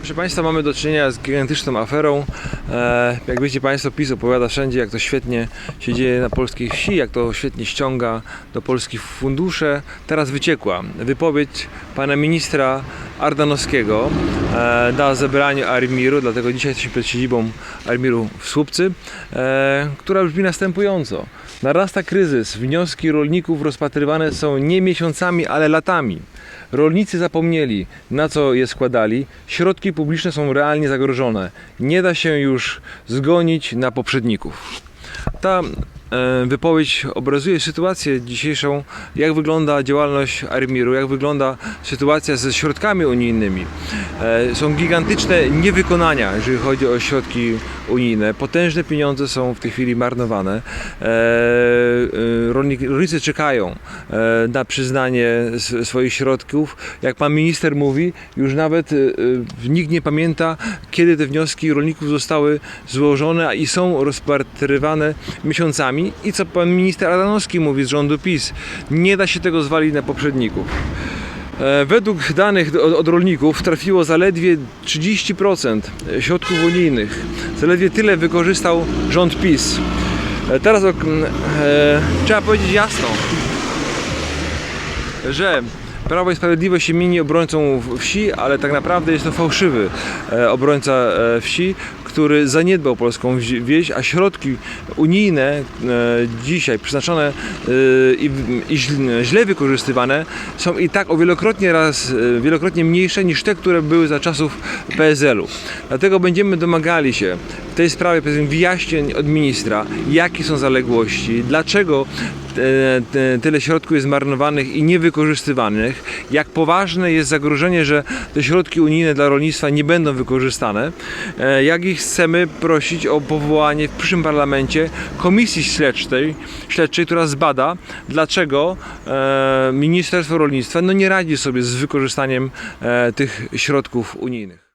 Proszę Państwa, mamy do czynienia z gigantyczną aferą. E, jak wiecie Państwo, PiS opowiada wszędzie, jak to świetnie się dzieje na polskiej wsi, jak to świetnie ściąga do polskich fundusze. Teraz wyciekła wypowiedź pana ministra Ardanowskiego e, na zebraniu Armiru, dlatego dzisiaj jesteśmy przed siedzibą Armiru w Słupcy, e, która brzmi następująco. Narasta kryzys, wnioski rolników rozpatrywane są nie miesiącami, ale latami. Rolnicy zapomnieli, na co je składali, środki publiczne są realnie zagrożone. Nie da się już zgonić na poprzedników. Ta e, wypowiedź obrazuje sytuację dzisiejszą, jak wygląda działalność Armiru, jak wygląda sytuacja ze środkami unijnymi. E, są gigantyczne niewykonania, jeżeli chodzi o środki unijne. Potężne pieniądze są w tej chwili marnowane. E, e, rolnicy czekają na przyznanie swoich środków. Jak pan minister mówi, już nawet nikt nie pamięta, kiedy te wnioski rolników zostały złożone i są rozpatrywane miesiącami. I co pan minister Adanowski mówi z rządu PiS, nie da się tego zwalić na poprzedników. E, Według danych od, rolników trafiło zaledwie 30% środków unijnych. Zaledwie tyle wykorzystał rząd PiS. E, Teraz e, trzeba powiedzieć jasno, że Prawo i Sprawiedliwość się mieni obrońcą wsi, ale tak naprawdę jest to fałszywy e, obrońca e, wsi, który zaniedbał polską wieś, a środki unijne e, dzisiaj przeznaczone i, źle- wykorzystywane są i tak o wielokrotnie raz, wielokrotnie mniejsze niż te, które były za czasów PSL-u. Dlatego będziemy domagali się w tej sprawie wyjaśnień od ministra, jakie są zaległości, dlaczego tyle środków jest marnowanych i niewykorzystywanych, jak poważne jest zagrożenie, że te środki unijne dla rolnictwa nie będą wykorzystane, e, jak ich chcemy prosić o powołanie w przyszłym parlamencie komisji śledczej, śledczej która zbada, dlaczego e, Ministerstwo Rolnictwa no, nie radzi sobie z wykorzystaniem e, tych środków unijnych.